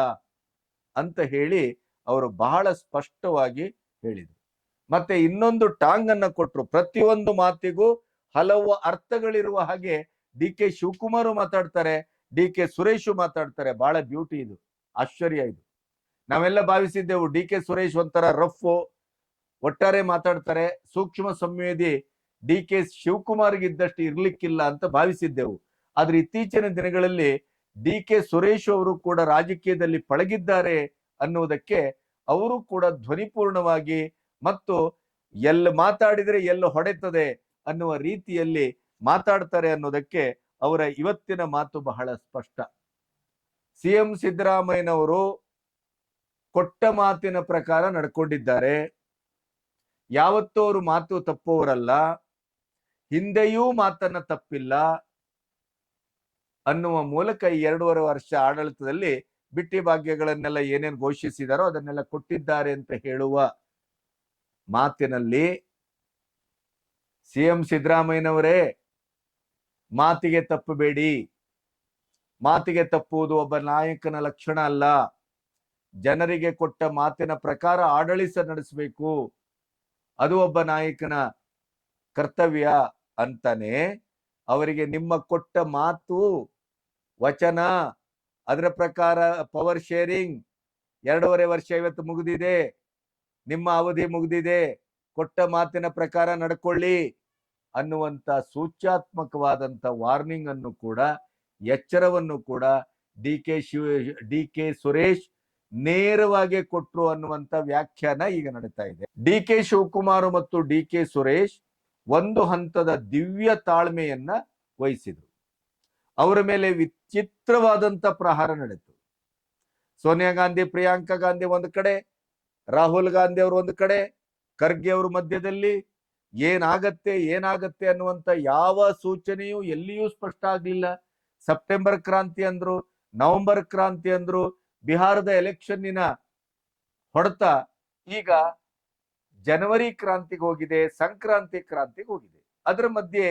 ಅಂತ ಹೇಳಿ ಅವರು ಬಹಳ ಸ್ಪಷ್ಟವಾಗಿ ಹೇಳಿದರು. ಮತ್ತೆ ಇನ್ನೊಂದು ಟಾಂಗ್ ಅನ್ನ ಕೊಟ್ರು. ಪ್ರತಿಯೊಂದು ಮಾತಿಗೂ ಹಲವು ಅರ್ಥಗಳಿರುವ ಹಾಗೆ ಡಿ ಕೆ ಶಿವಕುಮಾರ್ ಮಾತಾಡ್ತಾರೆ, ಡಿ ಕೆ ಸುರೇಶ್ ಮಾತಾಡ್ತಾರೆ. ಬಹಳ ಬ್ಯೂಟಿ ಇದು. ಆಶ್ಚರ್ಯ ಇದು. ನಾವೆಲ್ಲ ಭಾವಿಸಿದ್ದೆವು ಡಿ ಕೆ ಸುರೇಶ್ ಒಂಥರ ರಫ್, ಒಟ್ಟಾರೆ ಮಾತಾಡ್ತಾರೆ. ಸೂಕ್ಷ್ಮ ಸಂವೇದಿ ಡಿ ಕೆ ಶಿವಕುಮಾರ್ಗೆ ಇದ್ದಷ್ಟು ಇರ್ಲಿಕ್ಕಿಲ್ಲ ಅಂತ ಭಾವಿಸಿದ್ದೆವು. ಆದ್ರೆ ಇತ್ತೀಚಿನ ದಿನಗಳಲ್ಲಿ ಡಿ ಕೆ ಸುರೇಶ್ ಅವರು ಕೂಡ ರಾಜಕೀಯದಲ್ಲಿ ಪಳಗಿದ್ದಾರೆ ಅನ್ನುವುದಕ್ಕೆ ಅವರು ಕೂಡ ಧ್ವನಿಪೂರ್ಣವಾಗಿ ಮತ್ತು ಎಲ್ಲ ಮಾತಾಡಿದರೆ ಎಲ್ಲ ಹೊಡೆತದೆ ಅನ್ನುವ ರೀತಿಯಲ್ಲಿ ಮಾತಾಡ್ತಾರೆ ಅನ್ನೋದಕ್ಕೆ ಅವರ ಇವತ್ತಿನ ಮಾತು ಬಹಳ ಸ್ಪಷ್ಟ. ಸಿಎಂ ಸಿದ್ದರಾಮಯ್ಯನವರು ಕೊಟ್ಟ ಮಾತಿನ ಪ್ರಕಾರ ನಡ್ಕೊಂಡಿದ್ದಾರೆ. ಯಾವತ್ತೂ ಅವರು ಮಾತು ತಪ್ಪುವವರಲ್ಲ. ಹಿಂದೆಯೂ ಮಾತನ್ನ ತಪ್ಪಿಲ್ಲ ಅನ್ನುವ ಮೂಲಕ ಈ ಎರಡೂವರೆ ವರ್ಷ ಆಡಳಿತದಲ್ಲಿ ಬಿಟ್ಟಿ ಭಾಗ್ಯಗಳನ್ನೆಲ್ಲ ಏನೇನು ಘೋಷಿಸಿದಾರೋ ಅದನ್ನೆಲ್ಲ ಕೊಟ್ಟಿದ್ದಾರೆ ಅಂತ ಹೇಳುವ ಮಾತಿನಲ್ಲಿ ಸಿಎಂ ಸಿದ್ದರಾಮಯ್ಯನವರೇ, ಮಾತಿಗೆ ತಪ್ಪಬೇಡಿ. ಮಾತಿಗೆ ತಪ್ಪುವುದು ಒಬ್ಬ ನಾಯಕನ ಲಕ್ಷಣ ಅಲ್ಲ. ಜನರಿಗೆ ಕೊಟ್ಟ ಮಾತಿನ ಪ್ರಕಾರ ಆಡಳಿತ ನಡೆಸಬೇಕು. ಅದು ಒಬ್ಬ ನಾಯಕನ ಕರ್ತವ್ಯ ಅಂತಾನೆ ಅವರಿಗೆ ನಿಮ್ಮ ಕೊಟ್ಟ ಮಾತು, ವಚನ, ಅದರ ಪ್ರಕಾರ ಪವರ್ ಶೇರಿಂಗ್ ಎರಡೂವರೆ ವರ್ಷ ಇವತ್ತು ಮುಗಿದಿದೆ. ನಿಮ್ಮ ಅವಧಿ ಮುಗಿದಿದೆ. ಕೊಟ್ಟ ಮಾತಿನ ಪ್ರಕಾರ ನಡ್ಕೊಳ್ಳಿ ಅನ್ನುವಂತ ಸೂಚ್ಯಾತ್ಮಕವಾದಂತ ವಾರ್ನಿಂಗ್ ಅನ್ನು ಕೂಡ, ಎಚ್ಚರವನ್ನು ಕೂಡ D K Shiva D K Suresh ನೇರವಾಗಿ ಕೊಟ್ರು ಅನ್ನುವಂತ ವ್ಯಾಖ್ಯಾನ ಈಗ ನಡೀತಾ ಇದೆ. ಡಿ ಕೆ ಶಿವಕುಮಾರ್ ಮತ್ತು ಡಿ ಕೆ ಸುರೇಶ್ ಒಂದು ಹಂತದ ದಿವ್ಯ ತಾಳ್ಮೆಯನ್ನ ವಹಿಸಿದ್ರು. ಅವರ ಮೇಲೆ ವಿಚಿತ್ರವಾದಂಥ ಪ್ರಹಾರ ನಡೆಯಿತು ಸೋನಿಯಾ ಗಾಂಧಿ, ಪ್ರಿಯಾಂಕಾ ಗಾಂಧಿ ಒಂದು ಕಡೆ ರಾಹುಲ್ ಗಾಂಧಿ ಅವರು ಒಂದು ಕಡೆ, ಖರ್ಗೆ ಅವರು ಮಧ್ಯದಲ್ಲಿ, ಏನಾಗತ್ತೆ ಏನಾಗತ್ತೆ ಅನ್ನುವಂತ ಯಾವ ಸೂಚನೆಯೂ ಎಲ್ಲಿಯೂ ಸ್ಪಷ್ಟ ಆಗ್ಲಿಲ್ಲ. ಸೆಪ್ಟೆಂಬರ್ ಕ್ರಾಂತಿ ಅಂದ್ರು, ನವೆಂಬರ್ ಕ್ರಾಂತಿ ಅಂದ್ರು, ಬಿಹಾರದ ಎಲೆಕ್ಷನ್ನಿನ ಹೊಡೆತ ಈಗ ಜನವರಿ ಕ್ರಾಂತಿಗೆ ಹೋಗಿದೆ, ಸಂಕ್ರಾಂತಿ ಕ್ರಾಂತಿಗೆ ಹೋಗಿದೆ. ಅದರ ಮಧ್ಯೆ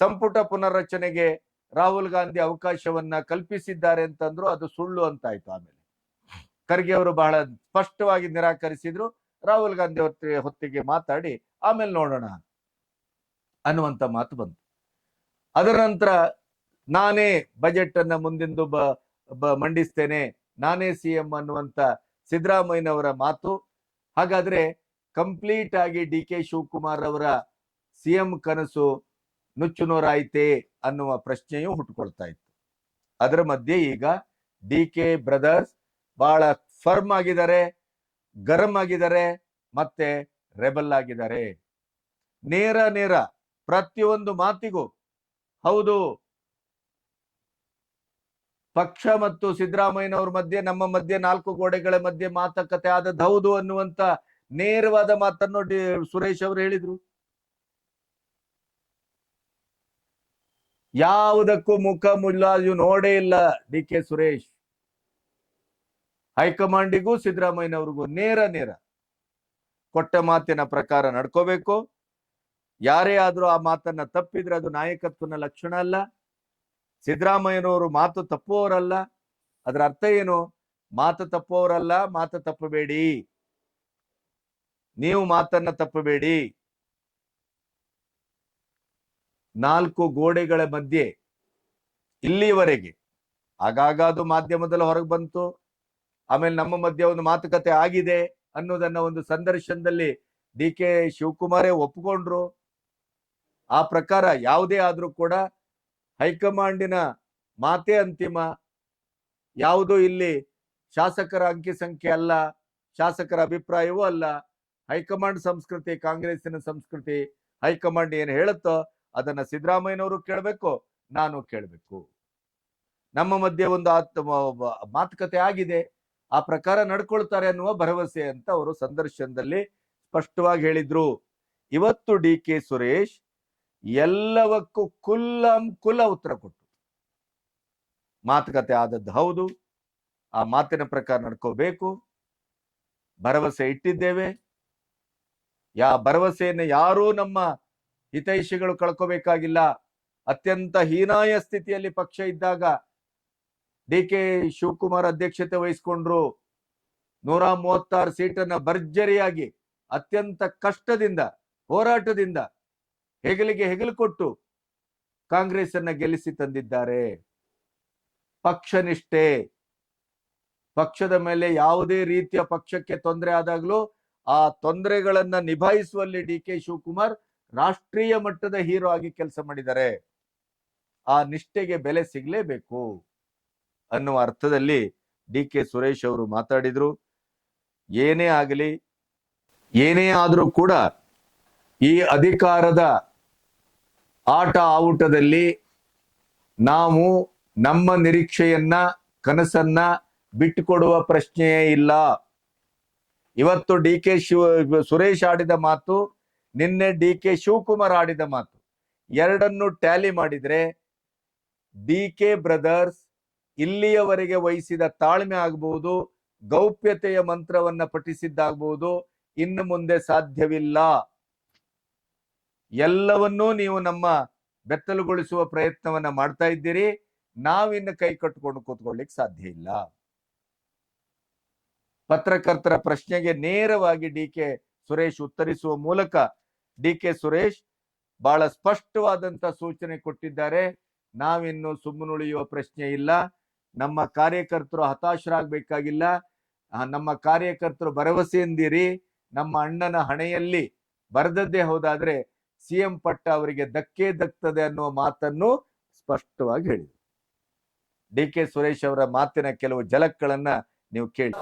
ಸಂಪುಟ ಪುನರ್ರಚನೆಗೆ ರಾಹುಲ್ ಗಾಂಧಿ ಅವಕಾಶವನ್ನ ಕಲ್ಪಿಸಿದ್ದಾರೆ ಅಂತಂದ್ರು ಅದು ಸುಳ್ಳು ಅಂತಾಯ್ತು ಆಮೇಲೆ. ಖರ್ಗೆ ಅವರು ಬಹಳ ಸ್ಪಷ್ಟವಾಗಿ ನಿರಾಕರಿಸಿದ್ರು. ರಾಹುಲ್ ಗಾಂಧಿ ಅವ್ರ ಹೊತ್ತಿಗೆ ಮಾತಾಡಿ, ಆಮೇಲೆ ನೋಡೋಣ ಅನ್ನುವಂತ ಮಾತು ಬಂತು. ಅದರ ನಂತರ ನಾನೇ ಬಜೆಟ್ ಅನ್ನ ಮುಂದಿಂದು ಬ ಮಂಡಿಸ್ತೇನೆ, ನಾನೇ ಸಿ ಎಂ ಅನ್ನುವಂತ ಸಿದ್ದರಾಮಯ್ಯನವರ ಮಾತು. ಹಾಗಾದ್ರೆ ಕಂಪ್ಲೀಟ್ ಆಗಿ ಡಿ ಕೆ ಶಿವಕುಮಾರ್ ಅವರ ಸಿ ಎಂ ಕನಸು ನುಚ್ಚುನೂರಾಯ್ತೆ ಅನ್ನುವ ಪ್ರಶ್ನೆಯೂ ಹುಟ್ಟುಕೊಳ್ತಾ ಇತ್ತು. ಅದರ ಮಧ್ಯೆ ಈಗ ಡಿ ಕೆ ಬ್ರದರ್ಸ್ ಬಹಳ ಫರ್ಮ್ ಆಗಿದ್ದಾರೆ, ಗರಂ ಆಗಿದ್ದಾರೆ, ಮತ್ತೆ ರೆಬಲ್ ಆಗಿದ್ದಾರೆ. ನೇರ ನೇರ ಪ್ರತಿಯೊಂದು ಮಾತಿಗೂ, ಹೌದು. ಪಕ್ಷ ಮತ್ತು ಸಿದ್ದರಾಮಯ್ಯನವ್ರ ಮಧ್ಯೆ, ನಮ್ಮ ಮಧ್ಯೆ ನಾಲ್ಕು ಗೋಡೆಗಳ ಮಧ್ಯೆ ಮಾತುಕತೆ ಆದದ್ದು ಹೌದು ಅನ್ನುವಂತ ನೇರವಾದ ಮಾತನ್ನು ಸುರೇಶ್ ಅವರು ಹೇಳಿದ್ರು. ಯಾವುದಕ್ಕೂ ಮುಖ ಮುಲ್ಲಾಜು ನೋಡೇ ಇಲ್ಲ ಡಿ ಸುರೇಶ್. ಹೈಕಮಾಂಡಿಗೂ ಸಿದ್ದರಾಮಯ್ಯನವ್ರಿಗೂ ನೇರ ನೇರ ಕೊಟ್ಟ ಮಾತಿನ ಪ್ರಕಾರ ನಡ್ಕೋಬೇಕು. ಯಾರೇ ಆದರೂ ಆ ಮಾತನ್ನ ತಪ್ಪಿದ್ರೆ ಅದು ನಾಯಕತ್ವನ ಲಕ್ಷಣ ಅಲ್ಲ. ಸಿದ್ದರಾಮಯ್ಯನವರು ಮಾತು ತಪ್ಪುವವರಲ್ಲ. ಅದರ ಅರ್ಥ ಏನು? ಮಾತು ತಪ್ಪುವವರಲ್ಲ, ಮಾತು ತಪ್ಪಬೇಡಿ. ನೀವು ಮಾತನ್ನ ತಪ್ಪಬೇಡಿ. ನಾಲ್ಕು ಗೋಡೆಗಳ ಮಧ್ಯೆ ಇಲ್ಲಿವರೆಗೆ, ಆಗಾಗ ಅದು ಮಾಧ್ಯಮದಲ್ಲಿ ಹೊರಗೆ ಬಂತು. ಆಮೇಲೆ ನಮ್ಮ ಮಧ್ಯೆ ಒಂದು ಮಾತುಕತೆ ಆಗಿದೆ ಅನ್ನೋದನ್ನ ಒಂದು ಸಂದರ್ಶನದಲ್ಲಿ ಡಿ ಕೆ ಶಿವಕುಮಾರೇ ಒಪ್ಪಿಕೊಂಡ್ರು ಆ ಪ್ರಕಾರ ಯಾವುದೇ ಆದರೂ ಕೂಡ ಹೈಕಮಾಂಡಿನ ಮಾತೇ ಅಂತಿಮ. ಯಾವುದು ಇಲ್ಲಿ ಶಾಸಕರ ಅಂಕಿ ಸಂಖ್ಯೆ ಅಲ್ಲ, ಶಾಸಕರ ಅಭಿಪ್ರಾಯವೂ ಅಲ್ಲ. ಹೈಕಮಾಂಡ್ ಸಂಸ್ಕೃತಿ, ಕಾಂಗ್ರೆಸ್ಸಿನ ಸಂಸ್ಕೃತಿ ಹೈಕಮಾಂಡ್ ಏನು ಹೇಳುತ್ತೋ ಅದನ್ನ ಸಿದ್ದರಾಮಯ್ಯನವರು ಕೇಳಬೇಕು, ನಾನು ಕೇಳಬೇಕು. ನಮ್ಮ ಮಧ್ಯೆ ಒಂದು ಆತ್- ಮ- ಮ- ಮಾತುಕತೆ ಆಗಿದೆ. ಆ ಪ್ರಕಾರ ನಡ್ಕೊಳ್ತಾರೆ ಅನ್ನುವ ಭರವಸೆ ಅಂತ ಅವರು ಸಂದರ್ಶನದಲ್ಲಿ ಸ್ಪಷ್ಟವಾಗಿ ಹೇಳಿದ್ರು. ಇವತ್ತು ಡಿ ಕೆ ಸುರೇಶ್ ಎಲ್ಲವಕ್ಕೂ ಕುಲ್ಲಂ ಕುಲ ಉತ್ತರ ಕೊಟ್ಟು ಮಾತುಕತೆ ಆದದ್ದು ಹೌದು. ಆ ಮಾತಿನ ಪ್ರಕಾರ ನಡ್ಕೋಬೇಕು. ಭರವಸೆ ಇಟ್ಟಿದ್ದೇವೆ. ಯಾ ಭರವಸೆಯನ್ನು ಯಾರೂ ನಮ್ಮ ಹಿತೈಷಿಗಳು ಕಳ್ಕೋಬೇಕಾಗಿಲ್ಲ. ಅತ್ಯಂತ ಹೀನಾಯ ಸ್ಥಿತಿಯಲ್ಲಿ ಪಕ್ಷ ಇದ್ದಾಗ ಡಿ ಕೆ ಶಿವಕುಮಾರ್ ಅಧ್ಯಕ್ಷತೆ ವಹಿಸಿಕೊಂಡ್ರು. ನೂರ ಮೂವತ್ತಾರು ಸೀಟನ್ನ ಭರ್ಜರಿಯಾಗಿ ಅತ್ಯಂತ ಕಷ್ಟದಿಂದ, ಹೋರಾಟದಿಂದ ಹೆಗಲಿಗೆ ಹೆಗಲು ಕೊಟ್ಟು ಕಾಂಗ್ರೆಸ್ ಅನ್ನ ಗೆಲ್ಲಿಸಿ ತಂದಿದ್ದಾರೆ. ಪಕ್ಷ ನಿಷ್ಠೆ. ಪಕ್ಷದ ಮೇಲೆ ಯಾವುದೇ ರೀತಿಯ ಪಕ್ಷಕ್ಕೆ ತೊಂದರೆ ಆದಾಗಲೂ ಆ ತೊಂದರೆಗಳನ್ನ ನಿಭಾಯಿಸುವಲ್ಲಿ ಡಿ ಕೆ ಶಿವಕುಮಾರ್ ರಾಷ್ಟ್ರೀಯ ಮಟ್ಟದ ಹೀರೋ ಆಗಿ ಕೆಲಸ ಮಾಡಿದ್ದಾರೆ. ಆ ನಿಷ್ಠೆಗೆ ಬೆಲೆ ಸಿಗ್ಲೇಬೇಕು. ಅನ್ನುವ ಅರ್ಥದಲ್ಲಿ ಡಿ ಕೆ ಸುರೇಶ್ ಅವರು ಮಾತಾಡಿದ್ರು. ಏನೇ ಆಗಲಿ, ಏನೇ ಆದರೂ ಕೂಡ ಈ ಅಧಿಕಾರದ ಆಟ ಆವುಟದಲ್ಲಿ ನಾವು ನಮ್ಮ ನಿರೀಕ್ಷೆಯನ್ನ, ಕನಸನ್ನ ಬಿಟ್ಟುಕೊಡುವ ಪ್ರಶ್ನೆಯೇ ಇಲ್ಲ. ಇವತ್ತು ಡಿ ಕೆ ಶಿವ, ಸುರೇಶ್ ಆಡಿದ ಮಾತು, ನಿನ್ನೆ ಡಿ ಕೆ ಶಿವಕುಮಾರ್ ಆಡಿದ ಮಾತು, ಎರಡನ್ನು ಟ್ಯಾಲಿ ಮಾಡಿದ್ರೆ ಡಿ ಕೆ ಬ್ರದರ್ಸ್ ಇಲ್ಲಿಯವರೆಗೆ ವಹಿಸಿದ ತಾಳ್ಮೆ ಆಗಬಹುದು ಗೌಪ್ಯತೆಯ ಮಂತ್ರವನ್ನ ಪಠಿಸಿದ್ದಾಗಬಹುದು ಇನ್ನು ಮುಂದೆ ಸಾಧ್ಯವಿಲ್ಲ. ಎಲ್ಲವನ್ನೂ ನೀವು ನಮ್ಮ ಬೆತ್ತಲುಗೊಳಿಸುವ ಪ್ರಯತ್ನವನ್ನ ಮಾಡ್ತಾ ಇದ್ದೀರಿ. ನಾವಿನ್ನು ಕೈ ಕಟ್ಟಿಕೊಂಡು ಕೂತ್ಕೊಳ್ಳಿಕ್ ಸಾಧ್ಯ ಇಲ್ಲ. ಪತ್ರಕರ್ತರ ಪ್ರಶ್ನೆಗೆ ನೇರವಾಗಿ ಡಿ ಕೆ ಸುರೇಶ್ ಉತ್ತರಿಸುವ ಮೂಲಕ ಡಿ ಕೆ ಸುರೇಶ್ ಬಹಳ ಸ್ಪಷ್ಟವಾದಂತ ಸೂಚನೆ ಕೊಟ್ಟಿದ್ದಾರೆ. ನಾವಿನ್ನು ಸುಮ್ಮನುಳಿಯುವ ಪ್ರಶ್ನೆ ಇಲ್ಲ. ನಮ್ಮ ಕಾರ್ಯಕರ್ತರು ಹತಾಶರಾಗಬೇಕಾಗಿಲ್ಲ. ನಮ್ಮ ಕಾರ್ಯಕರ್ತರು ಭರವಸೆಯಿಂದಿರಿ. ನಮ್ಮ ಅಣ್ಣನ ಹಣೆಯಲ್ಲಿ ಬರೆದದ್ದೇ ಹೋದಾದ್ರೆ ಸಿಎಂ ಪಟ್ಟ ಅವರಿಗೆ ಧಕ್ಕೆ ದಕ್ತದೆ ಅನ್ನುವ ಮಾತನ್ನು ಸ್ಪಷ್ಟವಾಗಿ ಹೇಳಿದರು. ಡಿ ಕೆ ಸುರೇಶ್ ಅವರ ಮಾತಿನ ಕೆಲವು ಜಲಕ್ಗಳನ್ನ ನೀವು ಕೇಳಿ.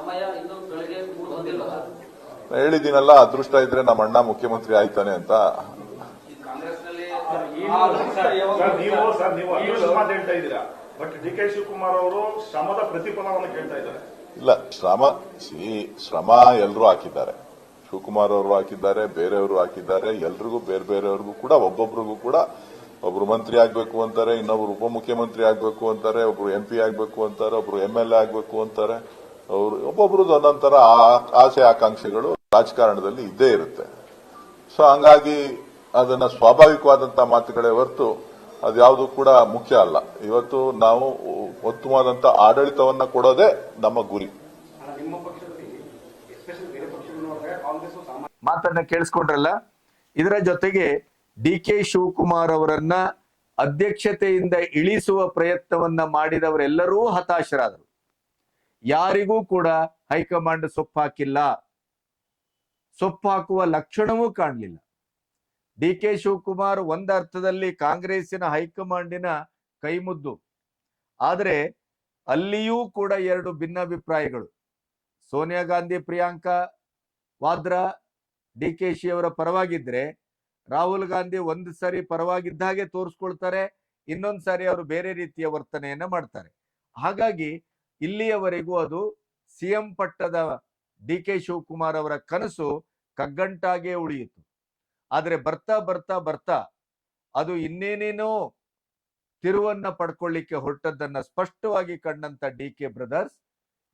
ಹೇಳಿದ್ದೀನಲ್ಲ ಅದೃಷ್ಟ ಇದ್ರೆ ನಮ್ಮ ಅಣ್ಣ ಮುಖ್ಯಮಂತ್ರಿ ಆಯ್ತಾನೆ ಅಂತ. ಕಾಂಗ್ರೆಸ್ನಲ್ಲಿ ಸರ್, ನೀವು ಇಲ್ಲ, ಶ್ರಮ ಸಿ ಶ್ರಮ ಎಲ್ಲರೂ ಹಾಕಿದ್ದಾರೆ. ಶಿವಕುಮಾರ್ ಅವರು ಹಾಕಿದ್ದಾರೆ, ಬೇರೆಯವರು ಹಾಕಿದ್ದಾರೆ, ಎಲ್ರಿಗೂ ಬೇರೆ ಬೇರೆಯವ್ರಿಗೂ ಕೂಡ, ಒಬ್ಬೊಬ್ರಿಗೂ ಕೂಡ ಒಬ್ರು ಮಂತ್ರಿ ಆಗ್ಬೇಕು ಅಂತಾರೆ, ಇನ್ನೊಬ್ರು ಉಪಮುಖ್ಯಮಂತ್ರಿ ಆಗ್ಬೇಕು ಅಂತಾರೆ, ಒಬ್ರು ಎಂ ಪಿ ಆಗ್ಬೇಕು ಅಂತಾರೆ, ಒಬ್ರು ಎಂ ಎಲ್ ಎ ಆಗ್ಬೇಕು ಅಂತಾರೆ. ಅವರು, ಒಬ್ಬೊಬ್ರದ್ದು ಒಂದೊಂದರ ಆಸೆ, ಆಕಾಂಕ್ಷೆಗಳು ರಾಜಕಾರಣದಲ್ಲಿ ಇದ್ದೇ ಇರುತ್ತೆ. ಸೊ ಹಂಗಾಗಿ ಅದನ್ನ ಸ್ವಾಭಾವಿಕವಾದಂತಹ ಮಾತುಗಳೇ ಹೊರತು ಅದ್ಯಾವುದು ಕೂಡ ಮುಖ್ಯ ಅಲ್ಲ. ಇವತ್ತು ನಾವು ಉತ್ತಮವಾದಂತ ಆಡಳಿತವನ್ನ ಕೊಡೋದೇ ನಮ್ಮ ಗುರಿ. ಮಾತನ್ನ ಕೇಳಿಸ್ಕೊಂಡ್ರಲ್ಲ? ಇದರ ಜೊತೆಗೆ ಡಿ ಕೆ ಶಿವಕುಮಾರ್ ಅವರನ್ನ ಅಧ್ಯಕ್ಷತೆಯಿಂದ ಇಳಿಸುವ ಪ್ರಯತ್ನವನ್ನ ಮಾಡಿದವರೆಲ್ಲರೂ ಹತಾಶರಾದರು. ಯಾರಿಗೂ ಕೂಡ ಹೈಕಮಾಂಡ್ ಸೊಪ್ಪು ಹಾಕಿಲ್ಲ ಸೊಪ್ಪು ಹಾಕುವ ಲಕ್ಷಣವೂ ಕಾಣಲಿಲ್ಲ. ಡಿ ಕೆ ಶಿವಕುಮಾರ್ ಒಂದರ್ಥದಲ್ಲಿ ಕಾಂಗ್ರೆಸ್ಸಿನ ಹೈಕಮಾಂಡಿನ ಕೈಮುದ್ದು. ಆದರೆ ಅಲ್ಲಿಯೂ ಕೂಡ ಎರಡು ಭಿನ್ನಾಭಿಪ್ರಾಯಗಳು. ಸೋನಿಯಾ ಗಾಂಧಿ, ಪ್ರಿಯಾಂಕಾ ವಾದ್ರಾ, ಡಿ ಕೆ ಶಿ ಅವರ ಪರವಾಗಿದ್ರೆ ರಾಹುಲ್ ಗಾಂಧಿ ಒಂದು ಸಾರಿ ಪರವಾಗಿದ್ದ ಹಾಗೆ ತೋರಿಸ್ಕೊಳ್ತಾರೆ, ಇನ್ನೊಂದು ಸಾರಿ ಅವರು ಬೇರೆ ರೀತಿಯ ವರ್ತನೆಯನ್ನ ಮಾಡ್ತಾರೆ. ಹಾಗಾಗಿ ಇಲ್ಲಿಯವರೆಗೂ ಅದು ಸಿಎಂ ಪಟ್ಟದ ಡಿ ಕೆ ಶಿವಕುಮಾರ್ ಅವರ ಕನಸು ಕಗ್ಗಂಟಾಗೆ ಉಳಿಯಿತು. ಆದ್ರೆ ಬರ್ತಾ ಬರ್ತಾ ಬರ್ತಾ ಅದು ಇನ್ನೇನೇನೋ ತಿರುವನ್ನ ಪಡ್ಕೊಳ್ಳಿಕ್ಕೆ ಹೊರಟದ್ದನ್ನ ಸ್ಪಷ್ಟವಾಗಿ ಕಂಡಂತ ಡಿ ಕೆ ಬ್ರದರ್ಸ್,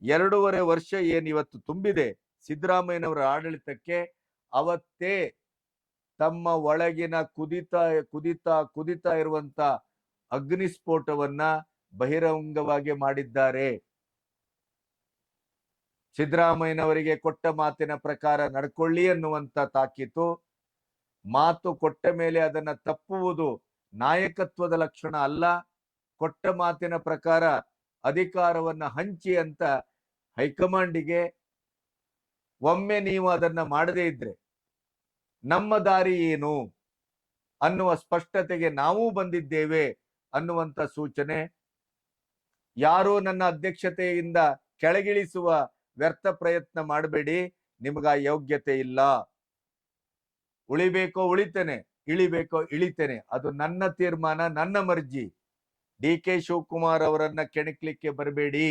ಎರಡೂವರೆ ವರ್ಷ ಏನ್ ಇವತ್ತು ತುಂಬಿದೆ ಸಿದ್ದರಾಮಯ್ಯನವರ ಆಡಳಿತಕ್ಕೆ, ಅವತ್ತೇ ತಮ್ಮ ಒಳಗಿನ ಕುದಿತಾ ಕುದಿತಾ ಕುದಿತಾ ಇರುವಂತ ಅಗ್ನಿಸ್ಫೋಟವನ್ನ ಬಹಿರಂಗವಾಗಿ ಮಾಡಿದ್ದಾರೆ. ಸಿದ್ದರಾಮಯ್ಯನವರಿಗೆ ಕೊಟ್ಟ ಮಾತಿನ ಪ್ರಕಾರ ನಡ್ಕೊಳ್ಳಿ ಅನ್ನುವಂತ ತಾಕೀತು. ಮಾತು ಕೊಟ್ಟ ಮೇಲೆ ಅದನ್ನ ತಪ್ಪುವುದು ನಾಯಕತ್ವದ ಲಕ್ಷಣ ಅಲ್ಲ. ಕೊಟ್ಟ ಮಾತಿನ ಪ್ರಕಾರ ಅಧಿಕಾರವನ್ನ ಹಂಚಿ ಅಂತ ಹೈಕಮಾಂಡಿಗೆ ಒಮ್ಮೆ ನೀವು ಅದನ್ನ ಮಾಡದೇ ಇದ್ರೆ ನಮ್ಮ ದಾರಿ ಏನು ಅನ್ನುವ ಸ್ಪಷ್ಟತೆಗೆ ನಾವೂ ಬಂದಿದ್ದೇವೆ ಅನ್ನುವಂತ ಸೂಚನೆ. ಯಾರೂ ನನ್ನ ಅಧ್ಯಕ್ಷತೆಯಿಂದ ಕೆಳಗಿಳಿಸುವ ವ್ಯರ್ಥ ಪ್ರಯತ್ನ ಮಾಡಬೇಡಿ. ನಿಮ್ಗ ಯೋಗ್ಯತೆ ಇಲ್ಲ. ಉಳಿಬೇಕೋ ಉಳಿತೇನೆ, ಇಳಿಬೇಕೋ ಇಳಿತೇನೆ. ಅದು ನನ್ನ ತೀರ್ಮಾನ, ನನ್ನ ಮರ್ಜಿ. ಡಿ ಕೆ ಶಿವಕುಮಾರ್ ಅವರನ್ನ ಕೆಣಕ್ಲಿಕ್ಕೆ ಬರಬೇಡಿ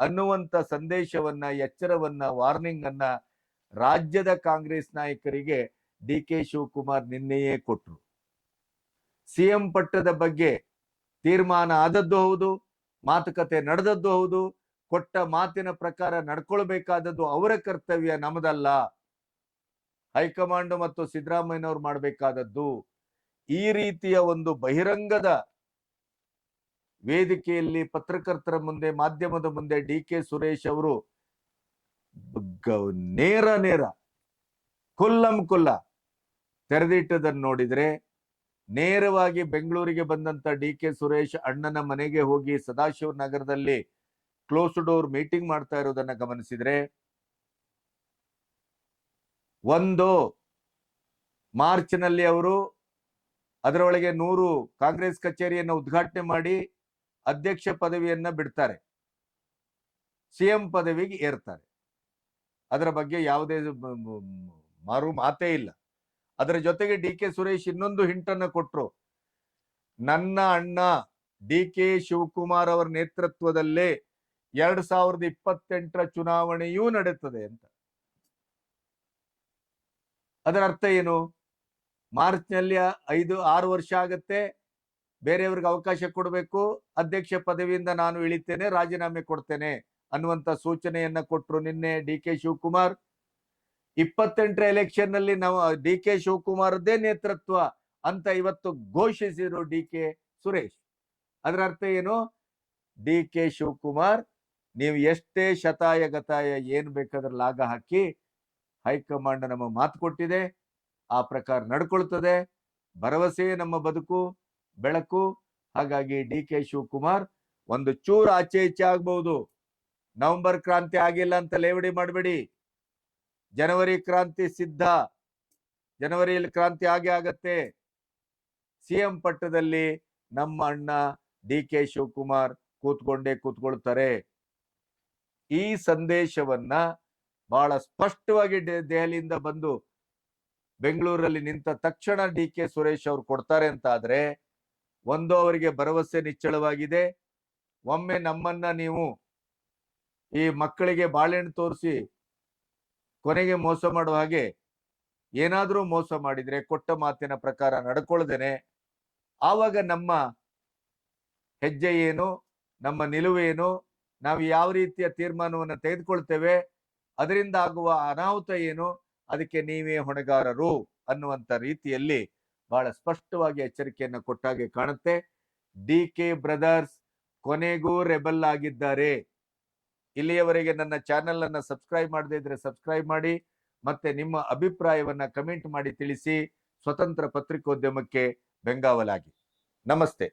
ಅನ್ನುವಂತ ಸಂದೇಶವನ್ನ, ಎಚ್ಚರವನ್ನ ವಾರ್ನಿಂಗ್ ಅನ್ನ ರಾಜ್ಯದ ಕಾಂಗ್ರೆಸ್ ನಾಯಕರಿಗೆ ಡಿ ಕೆ ಶಿವಕುಮಾರ್ ನಿನ್ನೆಯೇ ಕೊಟ್ರು. ಸಿಎಂ ಪಟ್ಟದ ಬಗ್ಗೆ ತೀರ್ಮಾನ ಆದದ್ದು ಹೌದು, ಮಾತುಕತೆ ನಡೆದದ್ದು ಹೌದು, ಕೊಟ್ಟ ಮಾತಿನ ಪ್ರಕಾರ ನಡ್ಕೊಳ್ಬೇಕಾದದ್ದು ಅವರ ಕರ್ತವ್ಯ ನಮ್ಮದಲ್ಲ ಹೈಕಮಾಂಡ್ ಮತ್ತು ಸಿದ್ದರಾಮಯ್ಯನವ್ರು ಮಾಡಬೇಕಾದದ್ದು ಈ ರೀತಿಯ ಒಂದು ಬಹಿರಂಗದ ವೇದಿಕೆಯಲ್ಲಿ ಪತ್ರಕರ್ತರ ಮುಂದೆ, ಮಾಧ್ಯಮದ ಮುಂದೆ ಡಿ ಕೆ ಸುರೇಶ್ ಅವರು ನೇರ ನೇರ, ಕೊಲ್ಲಂ ಕೊಲ್ಲ ತೆರೆದಿಟ್ಟದನ್ನು ನೋಡಿದ್ರೆ ನೇರವಾಗಿ ಬೆಂಗಳೂರಿಗೆ ಬಂದಂತ ಡಿ ಕೆ ಸುರೇಶ್ ಅಣ್ಣನ ಮನೆಗೆ ಹೋಗಿ ಸದಾಶಿವ ನಗರದಲ್ಲಿ ಕ್ಲೋಸ್ ಡೋರ್ ಮೀಟಿಂಗ್ ಮಾಡ್ತಾ ಇರೋದನ್ನ ಗಮನಿಸಿದ್ರೆ ಒಂದು ಮಾರ್ಚ್ನಲ್ಲಿ ಅವರು ಅದರೊಳಗೆ ನೂರು ಕಾಂಗ್ರೆಸ್ ಕಚೇರಿಯನ್ನು ಉದ್ಘಾಟನೆ ಮಾಡಿ ಅಧ್ಯಕ್ಷ ಪದವಿಯನ್ನ ಬಿಡ್ತಾರೆ. ಸಿಎಂ ಪದವಿಗೆ ಏರ್ತಾರೆ. ಅದರ ಬಗ್ಗೆ ಯಾವುದೇ ಮಾರು ಮಾತೇ ಇಲ್ಲ. ಅದರ ಜೊತೆಗೆ ಡಿ ಕೆ ಸುರೇಶ್ ಇನ್ನೊಂದು ಹಿಂಟನ್ನ ಕೊಟ್ರು. ನನ್ನ ಅಣ್ಣ ಡಿ ಕೆ ಶಿವಕುಮಾರ್ ಅವರ ನೇತೃತ್ವದಲ್ಲೇ ಎರಡ್ ಸಾವಿರದ ಇಪ್ಪತ್ತೆಂಟರ ಚುನಾವಣೆಯೂ ನಡೆಯುತ್ತದೆ ಅಂತ. ಅದರ ಅರ್ಥ ಏನು? ಮಾರ್ಚ್ನಲ್ಲಿ ಐದು, ಆರು ವರ್ಷ ಆಗತ್ತೆ. ಬೇರೆಯವ್ರಿಗೆ ಅವಕಾಶ ಕೊಡಬೇಕು. ಅಧ್ಯಕ್ಷ ಪದವಿಯಿಂದ ನಾನು ಇಳಿತೇನೆ, ರಾಜೀನಾಮೆ ಕೊಡ್ತೇನೆ ಅನ್ನುವಂತ ಸೂಚನೆಯನ್ನ ಕೊಟ್ಟರು ನಿನ್ನೆ ಡಿ ಕೆ ಶಿವಕುಮಾರ್. ಇಪ್ಪತ್ತೆಂಟರ ಎಲೆಕ್ಷನ್ನಲ್ಲಿ ನಾವು, ಡಿ ಕೆ ಶಿವಕುಮಾರ್ದೇ ನೇತೃತ್ವ ಅಂತ ಇವತ್ತು ಘೋಷಿಸಿದ್ರು ಡಿ ಕೆ ಸುರೇಶ್. ಅದರ ಅರ್ಥ ಏನು? ಡಿ ಕೆ ಶಿವಕುಮಾರ್, ನೀವು ಎಷ್ಟೇ ಶತಾಯ ಗತಾಯ ಏನ್ ಬೇಕಾದ್ರೆ ಲಾಗ ಹಾಕಿ ಹೈಕಮಾಂಡ್ ನಮ್ಮ ಮಾತು ಕೊಟ್ಟಿದೆ, ಆ ಪ್ರಕಾರ ನಡ್ಕೊಳ್ತದೆ. ಭರವಸೆ ನಮ್ಮ ಬದುಕು, ಬೆಳಕು, ಹಾಗಾಗಿ ಡಿ ಕೆ ಶಿವಕುಮಾರ್ ಒಂದು ಚೂರು ಆಚೆ ಈಚೆ ಆಗ್ಬಹುದು ನವೆಂಬರ್ ಕ್ರಾಂತಿ ಆಗಿಲ್ಲ ಅಂತ ಲೇವಡಿ ಮಾಡಬೇಡಿ. ಜನವರಿ ಕ್ರಾಂತಿ ಸಿದ್ಧ. ಜನವರಿಯಲ್ಲಿ ಕ್ರಾಂತಿ ಆಗೇ ಆಗತ್ತೆ. ಸಿಎಂ ಪಟ್ಟದಲ್ಲಿ ನಮ್ಮ ಅಣ್ಣ ಡಿ ಕೆ ಶಿವಕುಮಾರ್ ಕೂತ್ಕೊಂಡೇ ಕೂತ್ಕೊಳ್ತಾರೆ. ಈ ಸಂದೇಶವನ್ನ ಬಹಳ ಸ್ಪಷ್ಟವಾಗಿ ದೆಹಲಿಯಿಂದ ಬಂದು ಬೆಂಗಳೂರಲ್ಲಿ ನಿಂತ ತಕ್ಷಣ ಡಿ ಕೆ ಸುರೇಶ್ ಅವರು ಕೊಡ್ತಾರೆ ಅಂತ ಆದ್ರೆ ಒಂದು ಅವರಿಗೆ ಭರವಸೆ ನಿಚ್ಚಳವಾಗಿದೆ. ಒಮ್ಮೆ ನಮ್ಮನ್ನ ನೀವು ಈ ಮಕ್ಕಳಿಗೆ ಬಾಳೆಹಣ್ಣು ತೋರಿಸಿ ಕೊನೆಗೆ ಮೋಸ ಮಾಡುವ ಹಾಗೆ ಏನಾದರೂ ಮೋಸ ಮಾಡಿದರೆ ಕೊಟ್ಟ ಮಾತಿನ ಪ್ರಕಾರ ನಡ್ಕೊಳ್ದೇನೆ. ಆವಾಗ ನಮ್ಮ ಹೆಜ್ಜೆ ಏನು, ನಮ್ಮ ನಿಲುವೇನು ನಾವು ಯಾವ ರೀತಿಯ ತೀರ್ಮಾನವನ್ನು ತೆಗೆದುಕೊಳ್ತೇವೆ ಅದರಿಂದ ಆಗುವ ಅನಾಹುತ ಏನು? ಅದಕ್ಕೆ ನೀವೇ ಹೊಣೆಗಾರರು ಅನ್ನುವಂಥ ರೀತಿಯಲ್ಲಿ ಬಹಳ ಸ್ಪಷ್ಟವಾಗಿ ಎಚ್ಚರಿಕೆಯನ್ನು ಕೊಟ್ಟಾಗೆ ಕಾಣುತ್ತೆ. ಡಿ ಕೆ ಬ್ರದರ್ಸ್ ಕೊನೆಗೂ ರೆಬಲ್ ಆಗಿದ್ದಾರೆ. ಇಲ್ಲಿಯವರೆಗೆ ನನ್ನ ಚಾನೆಲ್ ಅನ್ನ ಸಬ್ಸ್ಕ್ರೈಬ್ ಮಾಡದೇ ಇದ್ರೆ ಸಬ್ಸ್ಕ್ರೈಬ್ ಮಾಡಿ, ಮತ್ತೆ ನಿಮ್ಮ ಅಭಿಪ್ರಾಯವನ್ನ ಕಮೆಂಟ್ ಮಾಡಿ ತಿಳಿಸಿ, ಸ್ವತಂತ್ರ ಪತ್ರಿಕೋದ್ಯಮಕ್ಕೆ ಬೆಂಗಾವಲಾಗಿ. ನಮಸ್ತೆ.